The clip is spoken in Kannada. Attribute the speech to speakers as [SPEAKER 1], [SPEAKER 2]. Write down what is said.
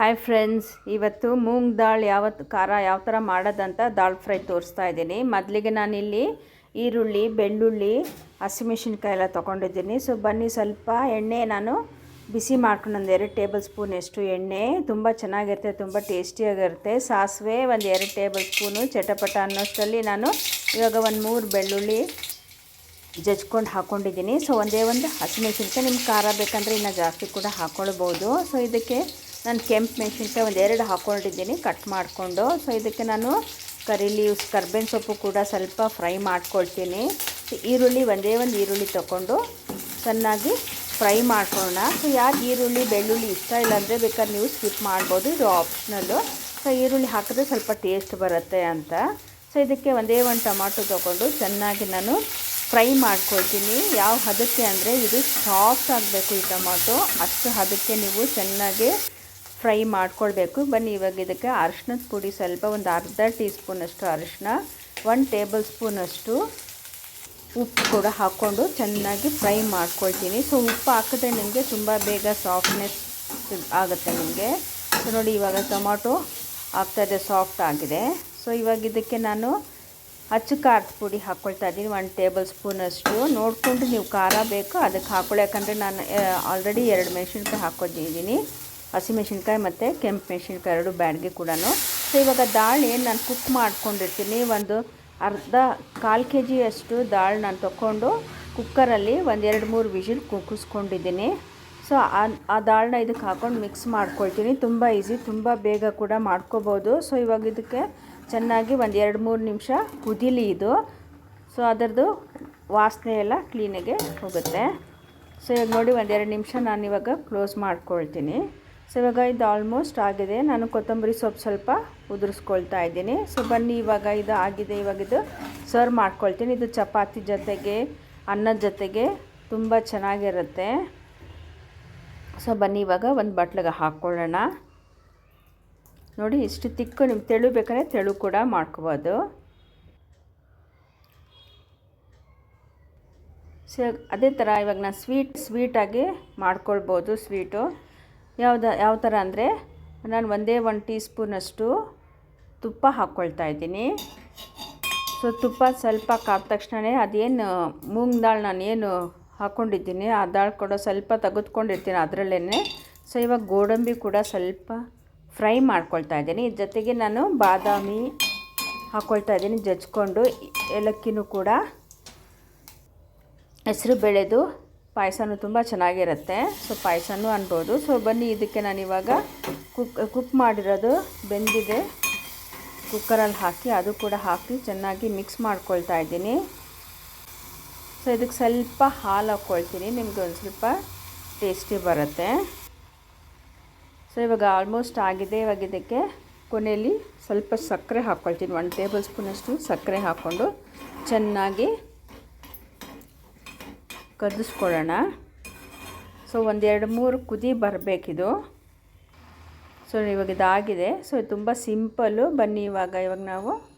[SPEAKER 1] ಹಾಯ್ ಫ್ರೆಂಡ್ಸ್ ಇವತ್ತು ಮೂಂಗ್ ದಾಳ್ ಯಾವತ್ತು ಖಾರ ಯಾವ ಥರ ಮಾಡೋದಂತ ದಾಲ್ ಫ್ರೈ ತೋರಿಸ್ತಾ ಇದ್ದೀನಿ. ಮೊದಲಿಗೆ ನಾನಿಲ್ಲಿ ಈರುಳ್ಳಿ, ಬೆಳ್ಳುಳ್ಳಿ ಹಸಿಮೆಣಸಿನ್ಕಾಯಿ ಎಲ್ಲ ತೊಗೊಂಡಿದ್ದೀನಿ. ಸೊ ಬನ್ನಿ ಸ್ವಲ್ಪ ಎಣ್ಣೆ ನಾನು ಬಿಸಿ ಮಾಡ್ಕೊಂಡು ಒಂದು ಎರಡು ಟೇಬಲ್ ಸ್ಪೂನ್ ಎಷ್ಟು ಎಣ್ಣೆ. ತುಂಬ ಚೆನ್ನಾಗಿರುತ್ತೆ, ತುಂಬ ಟೇಸ್ಟಿಯಾಗಿರುತ್ತೆ. ಸಾಸಿವೆ ಒಂದು ಎರಡು ಟೇಬಲ್ ಸ್ಪೂನು, ಚಟಪಟ ಅನ್ನೋಷ್ಟರಲ್ಲಿ ನಾನು ಇವಾಗ ಒಂದು ಮೂರು ಬೆಳ್ಳುಳ್ಳಿ ಜಜ್ಕೊಂಡು ಹಾಕ್ಕೊಂಡಿದ್ದೀನಿ ಸೊ ಒಂದೇ ಒಂದು ಹಸಿಮೆಣಸಿನ್ಕಾಯಿ ನಿಮ್ಗೆ ಖಾರ ಬೇಕಂದರೆ ಇನ್ನೂ ಜಾಸ್ತಿ ಕೂಡ ಹಾಕ್ಕೊಳ್ಬೋದು ಸೊ ಇದಕ್ಕೆ ನಾನು ಕೆಂಪು ಮೆಣಸಿನ್ಕಾಯಿ ಒಂದು ಎರಡು ಹಾಕ್ಕೊಂಡಿದ್ದೀನಿ ಕಟ್ ಮಾಡಿಕೊಂಡು. ಸೊ ಇದಕ್ಕೆ ನಾನು ಕರಿ ಲೀವ್ಸ್ ಕರ್ಬೇವಿನ ಸೊಪ್ಪು ಕೂಡ ಸ್ವಲ್ಪ ಫ್ರೈ ಮಾಡ್ಕೊಳ್ತೀನಿ. ಈರುಳ್ಳಿ ಒಂದೇ ಒಂದು ಈರುಳ್ಳಿ ತಗೊಂಡು ಚೆನ್ನಾಗಿ ಫ್ರೈ ಮಾಡ್ಕೊಳ್ಳೋಣ. ಸೊ ಯಾಕೆ ಈರುಳ್ಳಿ, ಬೆಳ್ಳುಳ್ಳಿ ಇಷ್ಟ ಇಲ್ಲ ಅಂದರೆ ಬೇಕಾದ್ರೆ ನೀವು ಸ್ಕಿಪ್ ಮಾಡ್ಬೋದು, ಇದು ಆಪ್ಷನಲ್ಲು ಸೊ ಈರುಳ್ಳಿ ಹಾಕಿದ್ರೆ ಸ್ವಲ್ಪ ಟೇಸ್ಟ್ ಬರುತ್ತೆ ಅಂತ. ಸೊ ಇದಕ್ಕೆ ಒಂದೇ ಒಂದು ಟೊಮಾಟೊ ತೊಗೊಂಡು ಚೆನ್ನಾಗಿ ನಾನು ಫ್ರೈ ಮಾಡ್ಕೊಳ್ತೀನಿ. ಯಾವ ಹದಕ್ಕೆ ಅಂದರೆ ಇದು ಸಾಫ್ಟ್ ಆಗಬೇಕು ಈ ಟೊಮಾಟೊ. ಅಷ್ಟು ಹದಕ್ಕೆ ನೀವು ಚೆನ್ನಾಗಿ ಫ್ರೈ ಮಾಡ್ಕೊಳ್ಬೇಕು ಬನ್ನಿ, ಇವಾಗ ಇದಕ್ಕೆ ಅರಿಶಿನದ ಪುಡಿ ಸ್ವಲ್ಪ ಒಂದು ಅರ್ಧ ಟೀ ಸ್ಪೂನಷ್ಟು ಅರಿಶಿನ ಒನ್ ಟೇಬಲ್ ಸ್ಪೂನಷ್ಟು ಉಪ್ಪು ಕೂಡ ಹಾಕ್ಕೊಂಡು ಚೆನ್ನಾಗಿ ಫ್ರೈ ಮಾಡ್ಕೊಳ್ತೀನಿ. ಸೊ, ಉಪ್ಪು ಹಾಕಿದ್ರೆ ನಿಮಗೆ ತುಂಬ ಬೇಗ ಸಾಫ್ಟ್ನೆಸ್ ಆಗುತ್ತೆ ನಿಮಗೆ. ಸೊ, ನೋಡಿ, ಇವಾಗ ಟೊಮಾಟೊ ಆಗ್ತಾಯಿದೆ ಸಾಫ್ಟ್ ಆಗಿದೆ. ಸೊ, ಇವಾಗ ಇದಕ್ಕೆ ನಾನು ಅಚ್ಚು ಖಾರದ ಪುಡಿ ಹಾಕ್ಕೊಳ್ತಾ ಇದ್ದೀನಿ ಒನ್ ಟೇಬಲ್ ಸ್ಪೂನಷ್ಟು. ನೋಡಿಕೊಂಡು ನೀವು ಖಾರ ಬೇಕು, ಅದಕ್ಕೆ ಹಾಕ್ಕೊಳ್ಳಿ. ಯಾಕಂದರೆ ನಾನು ಆಲ್ರೆಡಿ ಎರಡು ಮೆಣಸಿನ್ಕಾಯಿ ಹಾಕ್ಕೊಂಡಿದ್ದೀನಿ. ಹಸಿಮೆಣ್ಸಿನ್ಕಾಯಿ ಮತ್ತು ಕೆಂಪು ಮೆಣಸಿನ್ಕಾಯಿ ಎರಡು ಬ್ಯಾಡ್ಗೆ ಕೂಡ ಸೊ ಇವಾಗ ದಾಳಿ ನಾನು ಕುಕ್ ಮಾಡ್ಕೊಂಡಿರ್ತೀನಿ. ಒಂದು ಅರ್ಧ ಕಾಲು ಕೆ ಜಿಯಷ್ಟು ದಾಳು ನಾನು ತೊಗೊಂಡು ಕುಕ್ಕರಲ್ಲಿ ಒಂದು ಎರಡು ಮೂರು ವಿಷಿಲ್ ಕುಕ್ಕಿಸ್ಕೊಂಡಿದ್ದೀನಿ ಸೊ ಆ ದಾಳನ್ನ ಇದಕ್ಕೆ ಹಾಕ್ಕೊಂಡು ಮಿಕ್ಸ್ ಮಾಡ್ಕೊಳ್ತೀನಿ. ತುಂಬ ಈಸಿ ತುಂಬ ಬೇಗ ಕೂಡ ಮಾಡ್ಕೋಬೋದು. ಸೊ ಇವಾಗ ಇದಕ್ಕೆ ಚೆನ್ನಾಗಿ ಒಂದು ಎರಡು ಮೂರು ನಿಮಿಷ ಕುದಿಲಿ ಇದು. ಸೊ ಅದರದ್ದು ವಾಸನೆ ಎಲ್ಲ ಕ್ಲೀನಾಗೆ ಹೋಗುತ್ತೆ. ಸೊ ಇವಾಗ ನೋಡಿ ಒಂದೆರಡು ನಿಮಿಷ ನಾನು ಇವಾಗ ಕ್ಲೋಸ್ ಮಾಡ್ಕೊಳ್ತೀನಿ. ಸೊ ಇವಾಗ ಇದು ಆಲ್ಮೋಸ್ಟ್ ಆಗಿದೆ. ನಾನು ಕೊತ್ತಂಬರಿ ಸೊಪ್ಪು ಸ್ವಲ್ಪ ಉದುರಿಸ್ಕೊಳ್ತಾ ಇದ್ದೀನಿ. ಸೊ ಬನ್ನಿ, ಇವಾಗ ಇದು ಆಗಿದೆ. ಇವಾಗ ಇದು ಸರ್ವ್ ಮಾಡ್ಕೊಳ್ತೀನಿ. ಇದು ಚಪಾತಿ ಜೊತೆಗೆ ಅನ್ನದ ಜೊತೆಗೆ ತುಂಬ ಚೆನ್ನಾಗಿರುತ್ತೆ. ಸೊ ಬನ್ನಿ, ಇವಾಗ ಒಂದು ಬಟ್ಲಿಗೆ ಹಾಕ್ಕೊಳ್ಳೋಣ ನೋಡಿ, ಇಷ್ಟು ತಿಕ್ಕು ನಿಮ್ಗೆ ತೆಳು ಬೇಕಾದ್ರೆ ತೆಳು ಕೂಡ ಮಾಡ್ಕೋಬೋದು. ಸೊ ಅದೇ ಥರ ಇವಾಗ ನಾನು ಸ್ವೀಟ್ ಸ್ವೀಟಾಗಿ ಮಾಡ್ಕೊಳ್ಬೋದು ಸ್ವೀಟು ಯಾವ್ದು, ಯಾವ ಥರ ಅಂದರೆ ನಾನು ಒಂದೇ ಒಂದು ಟೀ ಸ್ಪೂನಷ್ಟು ತುಪ್ಪ ಹಾಕ್ಕೊಳ್ತಾ ಇದ್ದೀನಿ. ಸೊ ತುಪ್ಪ ಸ್ವಲ್ಪ ಕಾದ ತಕ್ಷಣವೇ ಅದೇನು, ಮೂಂಗ್ ದಾಳು ನಾನು ಏನು ಹಾಕ್ಕೊಂಡಿದ್ದೀನಿ ಆ ದಾಳು ಕೂಡ ಸ್ವಲ್ಪ ತೆಗೆದುಕೊಂಡಿರ್ತೀನಿ ಅದರಲ್ಲೇ ಸೊ ಇವಾಗ ಗೋಡಂಬಿ ಕೂಡ ಸ್ವಲ್ಪ ಫ್ರೈ ಮಾಡ್ಕೊಳ್ತಾ ಇದ್ದೀನಿ. ಜೊತೆಗೆ ನಾನು ಬಾದಾಮಿ ಹಾಕ್ಕೊಳ್ತಾ ಇದ್ದೀನಿ, ಜಜ್ಕೊಂಡು. ಏಲಕ್ಕಿನೂ ಕೂಡ. ಹೆಸರು ಬೆಳೆದು ಪಾಯಸನೂ ತುಂಬ ಚೆನ್ನಾಗಿರುತ್ತೆ. ಸೊ ಪಾಯಸನೂ ಅನ್ಬೋದು. ಸೊ ಬನ್ನಿ, ಇದಕ್ಕೆ ನಾನು ಇವಾಗ ಕುಕ್ ಕುಕ್ ಮಾಡಿರೋದು ಬೆಂದಿದೆ. ಕುಕ್ಕರಲ್ಲಿ ಹಾಕಿ, ಅದು ಕೂಡ ಹಾಕಿ ಚೆನ್ನಾಗಿ ಮಿಕ್ಸ್ ಮಾಡ್ಕೊಳ್ತಾ ಇದ್ದೀನಿ. ಸೊ ಇದಕ್ಕೆ ಸ್ವಲ್ಪ ಹಾಲು ಹಾಕ್ಕೊಳ್ತೀನಿ. ನಿಮಗೆ ಒಂದು ಸ್ವಲ್ಪ ಟೇಸ್ಟಿ ಬರುತ್ತೆ. ಸೊ ಇವಾಗ ಆಲ್ಮೋಸ್ಟ್ ಆಗಿದೆ. ಇವಾಗ ಇದಕ್ಕೆ ಕೊನೆಯಲ್ಲಿ ಸ್ವಲ್ಪ ಸಕ್ಕರೆ ಹಾಕ್ಕೊಳ್ತೀನಿ. ಒಂದು ಟೇಬಲ್ ಸ್ಪೂನಷ್ಟು ಸಕ್ಕರೆ ಹಾಕ್ಕೊಂಡು ಚೆನ್ನಾಗಿ ಕದಿಸ್ಕೊಳ್ಳೋಣ ಸೊ ಒಂದೆರಡು ಮೂರು ಕುದಿ ಬರಬೇಕಿದು. ಸೊ ಇವಾಗ ಇದಾಗಿದೆ. ಸೊ ತುಂಬ ಸಿಂಪಲ್ಲು. ಬನ್ನಿ ಇವಾಗ ಇವಾಗ ನಾವು